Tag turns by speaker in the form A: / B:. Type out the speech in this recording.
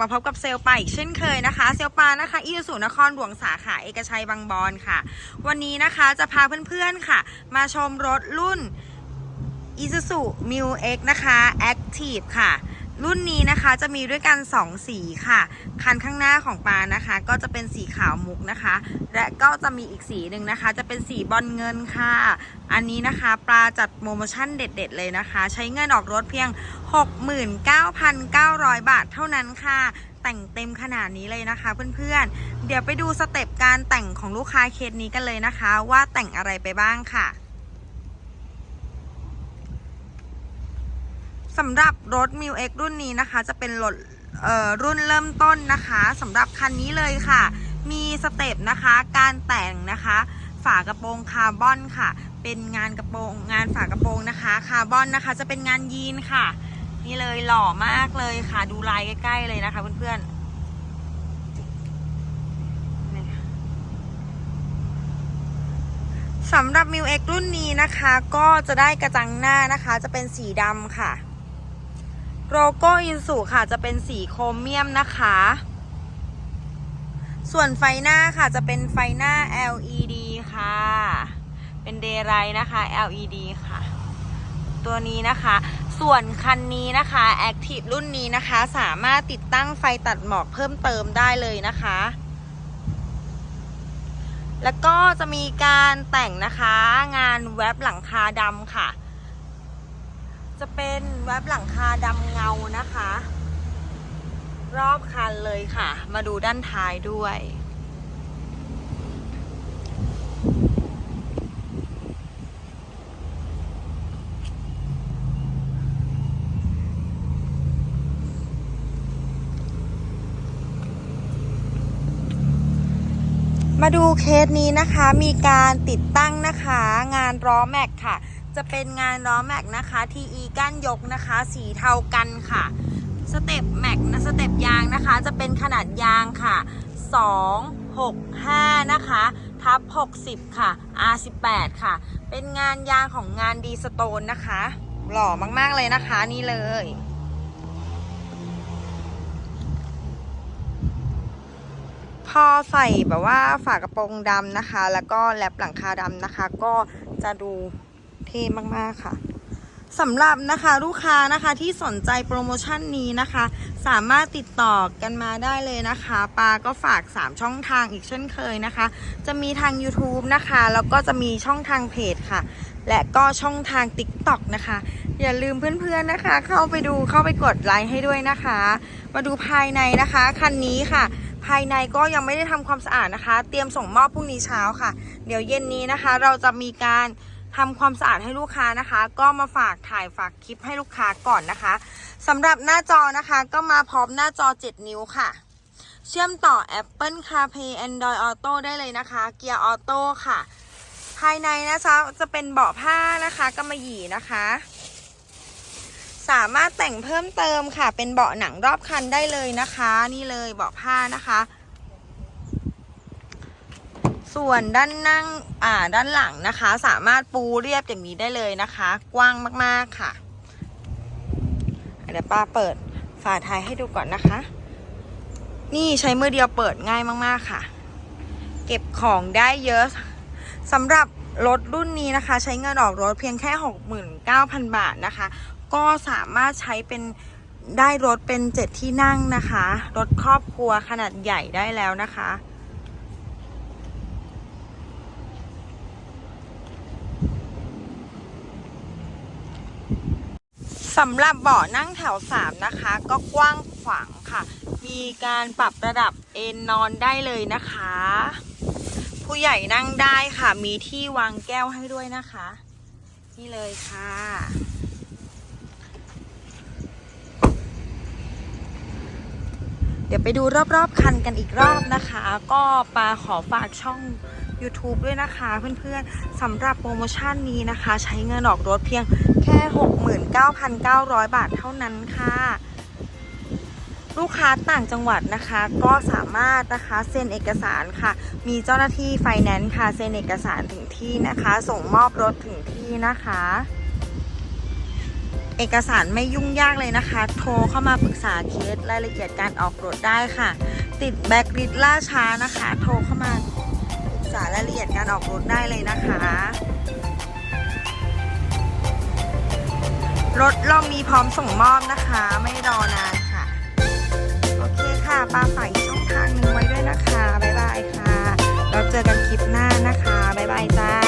A: มาพบกับเซลปาอีกเช่นเคยนะคะ เซลปานะคะอีสุนครหลวงสาขาเอกชัยบางบอนค่ะ วันนี้นะคะจะพาเพื่อนๆค่ะ มาชมรถรุ่น Isuzu m u X นะคะ Active ค่ะ รุ่นนี้นะคะจะมีด้วยกัน 2 สีค่ะ คันข้างหน้าของปานะคะ ก็จะเป็นสีขาวมุกนะคะ และก็จะมีอีกสีหนึ่งนะคะ จะเป็นสีบอลเงินค่ะ อันนี้นะคะปลาจัดโปรโมชั่นเด็ด ๆ เลยนะคะ ใช้เงินออกรถเพียง 69,900 บาทเท่านั้นค่ะแต่งเต็มขนาดนี้เลยนะคะเพื่อนๆ เดี๋ยวไปดูสเต็ปการแต่งของลูกค้าเคสนี้กันเลยนะคะ ว่าแต่งอะไรไปบ้างค่ะ สำหรับรถ m ิว X รุ่นนี้นะคะ จะเป็นรถรุ่นเริ่มต้นนะคะสำหรับคันนี้เลยค่ะ มีสเต็ปนะคะการแต่งนะคะ ฝากระโปรงคาร์บอนค่ะ เป็นงานกระโปรงงานฝากระโปรงนะคะ คาร์บอนนะคะ จะเป็นงานยีนค่ะ นี่เลยหล่อมากเลยค่ะ ดูลายใกล้ ๆ เลยนะคะเพื่อนๆสำหรับ m ิว X รุ่นนี้นะคะ ก็จะได้กระจังหน้านะคะ จะเป็นสีดำค่ะ โลโก้อินสุค่ะจะเป็นสีโครเมียมนะคะ ส่วนไฟหน้าค่ะจะเป็นไฟหน้า LED ค่ะ เป็นเดย์ไรนะคะ LED ค่ะ ตัวนี้นะคะ ส่วนคันนี้นะคะ Active รุ่นนี้นะคะ สามารถติดตั้งไฟตัดหมอกเพิ่มเติมได้เลยนะคะ แล้วก็จะมีการแต่งนะคะงานแว็บหลังคาดำค่ะ จะเป็นแว็บหลังคาดำเงานะคะ รอบคันเลยค่ะ มาดูด้านท้ายด้วยมาดูเคสนี้นะคะมีการติดตั้งนะคะ งานล้อแม็กค่ะ จะเป็นงานล้อแม็กนะคะ TE ก้านยกนะคะ สีเทากันค่ะ สเต็ปแม็กนะสเต็ปยางนะคะ จะเป็นขนาดยางค่ะ 2 6 5 นะคะทับ60 ค่ะ R18 ค่ะ เป็นงานยางของงานดีสโตนนะคะ หล่อมากๆเลยนะคะนี่เลยพอใส่แบบว่าฝากระโปรงดำนะคะ แล้วก็แลปหลังคาดำนะคะ ก็จะดู เท่มากๆค่ะสำหรับนะคะลูกค้านะคะที่สนใจโปรโมชั่นนี้นะคะ สามารถติดต่อกันมาได้เลยนะคะปาก็ฝาก 3 ช่องทางอีกเช่นเคยนะคะ จะมีทาง YouTube นะคะ แล้วก็จะมีช่องทางเพจค่ะ และก็ช่องทาง TikTok นะคะ อย่าลืมเพื่อนๆนะคะ เข้าไปดูเข้าไปกดไลค์ให้ด้วยนะคะ มาดูภายในนะคะคันนี้ค่ะ ภายในก็ยังไม่ได้ทำความสะอาดนะคะ เตรียมส่งมอบพรุ่งนี้เช้าค่ะ เดี๋ยวเย็นนี้นะคะ เราจะมีการ ทำความสะอาดให้ลูกค้านะคะ ก็มาฝากถ่ายฝากคลิปให้ลูกค้าก่อนนะคะสำหรับหน้าจอนะคะก็มาพร้อมหน้าจอ 7 นิ้วค่ะ เชื่อมต่อ Apple CarPlay Android Auto ได้เลยนะคะ เกียร์ออโต้ค่ะ ภายในนะคะจะเป็นเบาะผ้านะคะกำมะหยี่นะคะ สามารถแต่งเพิ่มเติมค่ะ เป็นเบาะหนังรอบคันได้เลยนะคะ นี่เลยเบาะผ้านะคะ ส่วนด้านนั่งอ่าด้านหลังนะคะ สามารถปูเรียบอย่างนี้ได้เลยนะคะ กว้างมากๆค่ะ เดี๋ยวป้าเปิดฝาท้ายให้ดูก่อนนะคะ นี่ใช้มือเดียวเปิดง่ายมากๆค่ะ เก็บของได้เยอะสำหรับรถรุ่นนี้นะคะ ใช้เงินออกรถเพียงแค่ 69,000 บาทนะคะ ก็สามารถใช้เป็นได้รถเป็นเจ็ดที่นั่งนะคะ รถครอบครัวขนาดใหญ่ได้แล้วนะคะ สำหรับเบาะนั่งแถว3นะคะ ก็กว้างขวางค่ะ มีการปรับระดับเอนนอนได้เลยนะคะ ผู้ใหญ่นั่งได้ค่ะ มีที่วางแก้วให้ด้วยนะคะ นี่เลยค่ะเดี๋ยวไปดูรอบๆคันกันอีกรอบนะคะ ก็ปาขอฝากช่อง YouTube ด้วยนะคะเพื่อนๆสำหรับโปรโมชั่นนี้นะคะ ใช้เงินออกรถเพียงแค่ 69,900 บาทเท่านั้นค่ะ ลูกค้าต่างจังหวัดนะคะ ก็สามารถนะคะเซ็นเอกสารค่ะ มีเจ้าหน้าที่ไฟแนนซ์ค่ะเซ็นเอกสารถึงที่นะคะ ส่งมอบรถถึงที่นะคะเอกสารไม่ยุ่งยากเลยนะคะ โทรเข้ามาปรึกษาเคสรายละเอียดการออกรถได้ค่ะ ติดแบ็กลิสล่าช้านะคะ โทรเข้ามาายละเอียดการออกรถได้เลยนะคะ รถเรามีพร้อมส่งมอบนะคะ ไม่รอนานค่ะ โอเคค่ะปาฝากช่องทางหนึ่งไว้ด้วยนะคะ บ๊ายบายค่ะ เราเจอกันคลิปหน้านะคะบายบายจ้า